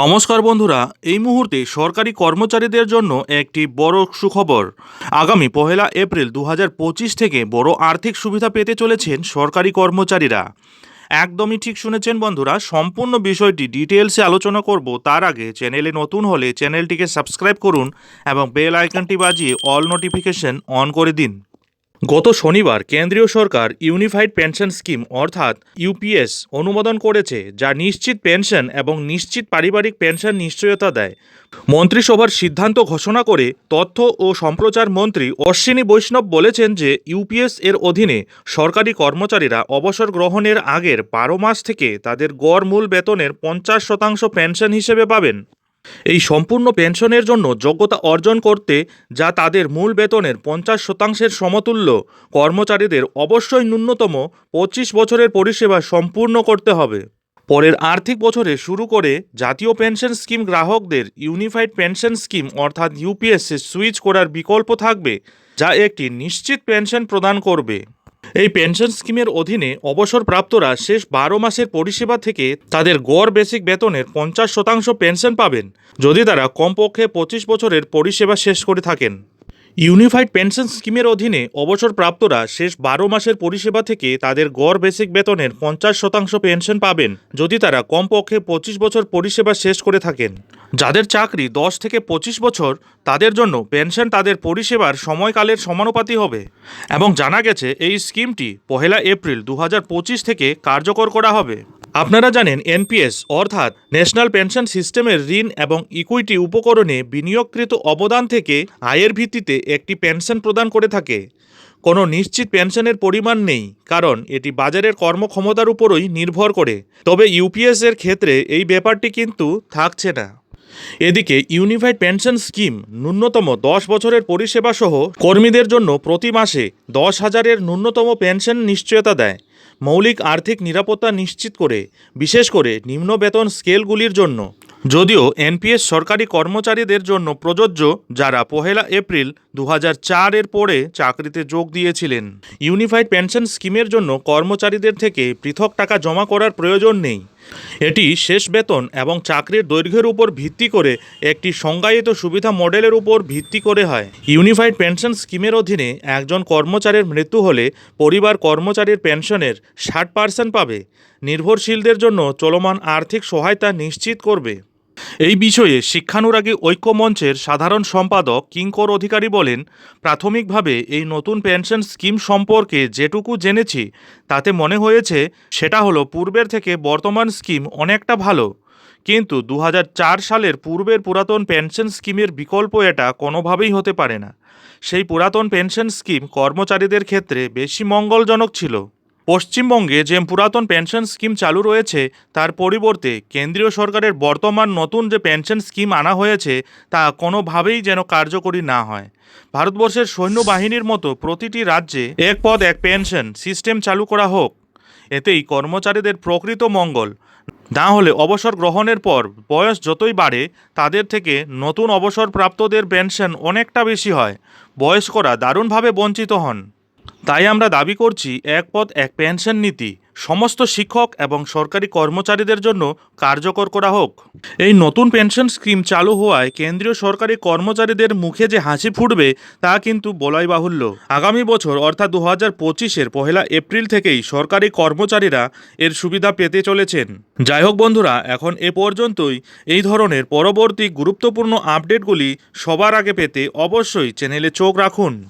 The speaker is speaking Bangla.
নমস্কার বন্ধুরা, এই মুহূর্তে সরকারি কর্মচারীদের জন্য একটি বড় সুখবর। আগামী পহেলা এপ্রিল দু হাজার পঁচিশ থেকে বড় আর্থিক সুবিধা পেতে চলেছেন সরকারি কর্মচারীরা। একদমই ঠিক শুনেছেন বন্ধুরা, সম্পূর্ণ বিষয়টি ডিটেলসে আলোচনা করব। তার আগে চ্যানেলে নতুন হলে চ্যানেলটিকে সাবস্ক্রাইব করুন এবং বেল আইকনটি বাজিয়ে অল নোটিফিকেশন অন করে দিন। গত শনিবার কেন্দ্রীয় সরকার ইউনিফাইড পেনশন স্কিম, অর্থাৎ ইউপিএস, অনুমোদন করেছে, যা নিশ্চিত পেনশন এবং নিশ্চিত পারিবারিক পেনশন নিশ্চয়তা দেয়। মন্ত্রিসভার সিদ্ধান্ত ঘোষণা করে তথ্য ও সম্প্রচার মন্ত্রী অশ্বিনী বৈষ্ণব বলেছেন যে, ইউপিএস এর অধীনে সরকারি কর্মচারীরা অবসর গ্রহণের আগের বারো মাস থেকে তাদের গড় মূল বেতনের পঞ্চাশ শতাংশ পেনশন হিসেবে পাবেন। এই সম্পূর্ণ পেনশনের জন্য যোগ্যতা অর্জন করতে, যা তাদের মূল বেতনের পঞ্চাশ শতাংশের সমতুল্য, কর্মচারীদের অবশ্যই ন্যূনতম পঁচিশ বছরের পরিষেবা সম্পূর্ণ করতে হবে। পরের আর্থিক বছরে শুরু করে জাতীয় পেনশন স্কিম গ্রাহকদের ইউনিফাইড পেনশন স্কিম অর্থাৎ ইউপিএসে সুইচ করার বিকল্প থাকবে, যা একটি নিশ্চিত পেনশন প্রদান করবে। এই পেনশন স্কিমের অধীনে অবসরপ্রাপ্তরা শেষ বারো মাসের পরিষেবা থেকে তাদের গড় বেসিক বেতনের পঞ্চাশ শতাংশ পেনশন পাবেন, যদি তারা কমপক্ষে পঁচিশ বছরের পরিষেবা শেষ করে থাকেন। ইউনিফাইড পেনশন স্কিমের অধীনে অবসরপ্রাপ্তরা শেষ বারো মাসের পরিষেবা থেকে তাদের গড় বেসিক বেতনের পঞ্চাশ শতাংশ পেনশন পাবেন, যদি তারা কমপক্ষে পঁচিশ বছর পরিষেবা শেষ করে থাকেন। যাদের চাকরি দশ থেকে পঁচিশ বছর, তাদের জন্য পেনশন তাদের পরিষেবার সময়কালের সমানুপাতি হবে। এবং জানা গেছে, এই স্কিমটি পহেলা এপ্রিল দু হাজার পঁচিশ থেকে কার্যকর করা হবে। আপনারা জানেন, এনপিএস, অর্থাৎ ন্যাশনাল পেনশন সিস্টেমের ঋণ এবং ইকুইটি উপকরণে বিনিয়োগকৃত অবদান থেকে আয়ের ভিত্তিতে একটি পেনশন প্রদান করে থাকে। কোনো নিশ্চিত পেনশনের পরিমাণ নেই, কারণ এটি বাজারের কর্মক্ষমতার উপরই নির্ভর করে। তবে ইউপিএস এর ক্ষেত্রে এই ব্যাপারটি কিন্তু থাকছে না। এদিকে ইউনিফাইড পেনশন স্কিম ন্যূনতম দশ বছরের পরিষেবা সহ কর্মীদের জন্য প্রতি মাসে দশ হাজারের ন্যূনতম পেনশন নিশ্চয়তা দেয়। মৌলিক আর্থিক নিরাপত্তা নিশ্চিত করে, বিশেষ করে নিম্ন বেতন স্কেলগুলির জন্য। যদিও এনপিএস সরকারি কর্মচারীদের জন্য প্রযোজ্য, যারা পহেলা এপ্রিল দু হাজার চার এর পরে চাকরিতে যোগ দিয়েছিলেন। ইউনিফাইড পেনশন স্কিমের জন্য কর্মচারীদের থেকে পৃথক টাকা জমা করার প্রয়োজন নেই। এটি শেষ বেতন এবং চাকরির দৈর্ঘ্যের উপর ভিত্তি করে একটি সংজ্ঞায়িত সুবিধা মডেলের উপর ভিত্তি করে হয়। ইউনিফাইড পেনশন স্কিমের অধীনে একজন কর্মচারীর মৃত্যু হলে পরিবার কর্মচারীর পেনশনের ষাট পার্সেন্ট পাবে। নির্ভরশীলদের জন্য চলমান আর্থিক সহায়তা নিশ্চিত করবে। এই বিষয়ে শিক্ষানুরাগী ঐক্য মঞ্চের সাধারণ সম্পাদক কিঙ্কর অধিকারী বলেন, প্রাথমিকভাবে এই নতুন পেনশন স্কিম সম্পর্কে যেটুকু জেনেছি, তাতে মনে হয়েছে সেটা হলো পূর্বের থেকে বর্তমান স্কিম অনেকটা ভালো। কিন্তু দু হাজার চার সালের পূর্বের পুরাতন পেনশন স্কিমের বিকল্প এটা কোনোভাবেই হতে পারে না। সেই পুরাতন পেনশন স্কিম কর্মচারীদের ক্ষেত্রে বেশি মঙ্গলজনক ছিল। পশ্চিমবঙ্গে যে পুরাতন পেনশন স্কিম চালু রয়েছে, তার পরিবর্তে কেন্দ্রীয় সরকারের বর্তমান নতুন যে পেনশন স্কিম আনা হয়েছে, তা কোনোভাবেই যেন কার্যকরী না হয়। ভারতবর্ষের সৈন্যবাহিনীর মতো প্রতিটি রাজ্যে এক পদ এক পেনশন সিস্টেম চালু করা হোক, এতেই কর্মচারীদের প্রকৃত মঙ্গল। না হলে অবসর গ্রহণের পর বয়স যতই বাড়ে, তাদের থেকে নতুন অবসরপ্রাপ্তদের পেনশন অনেকটা বেশি হয়। বয়স্করা দারুণভাবে বঞ্চিত হন। তাই আমরা দাবি করছি এক পদ, এক পেনশন নীতি। সমস্ত শিক্ষক এবং সরকারি কর্মচারীদের জন্য কার্যকর করা হোক। এই নতুন পেনশন স্কিম চালু হওয়ায় কেন্দ্রীয় সরকারি কর্মচারীদের মুখে যে হাসি ফুটবে, তা কিন্তু বলাই বাহুল্য। আগামী বছর, অর্থাৎ দু হাজার পঁচিশের পহেলা এপ্রিল থেকেই সরকারি কর্মচারীরা এর সুবিধা পেতে চলেছেন। যাই হোক বন্ধুরা, এখন এ পর্যন্তই। এই ধরনের পরবর্তী গুরুত্বপূর্ণ আপডেটগুলি সবার আগে পেতে অবশ্যই চ্যানেলে চোখ রাখুন।